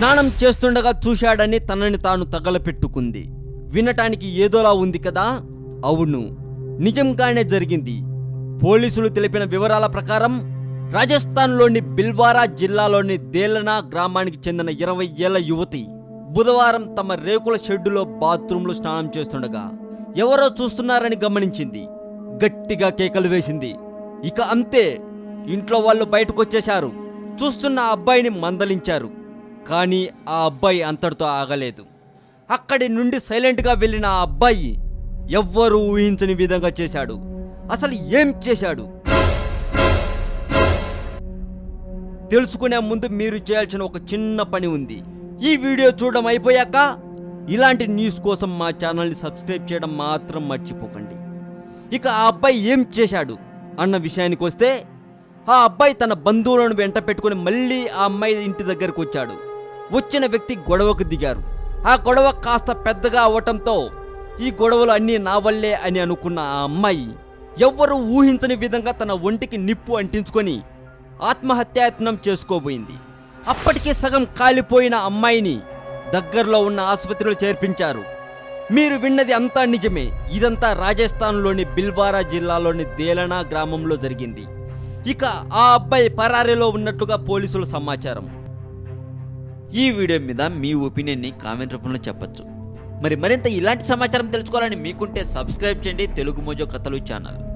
స్నానం చేస్తుండగా చూశాడని తనని తాను తగలపెట్టుకుంది. వినటానికి ఏదోలా ఉంది కదా? అవును. నిజంగానే జరిగింది. పోలీసులు తెలిపిన వివరాల ప్రకారం రాజస్థాన్లోని బిల్వారా జిల్లాలోని దేలనా గ్రామానికి చెందిన ఇరవై ఏళ్ళ యువతి బుధవారం తమ రేకుల షెడ్డులో బాత్రూంలో స్నానం చేస్తుండగా ఎవరో చూస్తున్నారని గమనించింది. గట్టిగా కేకలు వేసింది. ఇక అంతే. ఇంట్లో వాళ్ళు బయటకు వచ్చేశారు చూస్తున్న అబ్బాయిని మందలించారు. కానీ ఆ అబ్బాయి అంతటితో ఆగలేదు. అక్కడి నుండి సైలెంట్గా వెళ్ళిన ఆ అబ్బాయి ఎవ్వరూ ఊహించని విధంగా చేశాడు. అసలు ఏం చేశాడు? తెలుసుకునే ముందు మీరు చేయాల్సిన ఒక చిన్న పని ఉంది. ఈ వీడియో చూడడం అయిపోయాక ఇలాంటి న్యూస్ కోసం మా ఛానల్ని సబ్స్క్రైబ్ చేయడం మాత్రం మర్చిపోకండి. ఇక ఆ అబ్బాయి ఏం చేశాడు అన్న విషయానికి వస్తే ఆ అబ్బాయి తన బంధువులను వెంట పెట్టుకుని మళ్ళీ ఆ అమ్మాయి ఇంటి దగ్గరకు వచ్చాడు. వచ్చిన వ్యక్తి గొడవకు దిగారు. ఆ గొడవ కాస్త పెద్దగా అవ్వటంతో ఈ గొడవలు అన్నీ నా వల్లే అని అనుకున్న ఆ అమ్మాయి ఎవ్వరూ ఊహించని విధంగా తన ఒంటికి నిప్పు అంటించుకొని ఆత్మహత్యాయత్నం చేసుకోబోయింది. అప్పటికే సగం కాలిపోయిన అమ్మాయిని దగ్గరలో ఉన్న ఆసుపత్రిలో చేర్పించారు. మీరు విన్నది అంతా నిజమే. ఇదంతా రాజస్థాన్లోని బిల్వారా జిల్లాలోని దేలనా గ్రామంలో జరిగింది. ఇక ఆ అబ్బాయి పరారీలో ఉన్నట్లుగా పోలీసుల సమాచారం. ఈ వీడియో మీద మీ ఒపీనియన్ని కామెంట్ రూపంలో చెప్పొచ్చు. మరి మరింత ఇలాంటి సమాచారం తెలుసుకోవాలని మీకుంటే సబ్స్క్రైబ్ చేయండి. తెలుగు మోజో కథలు ఛానల్.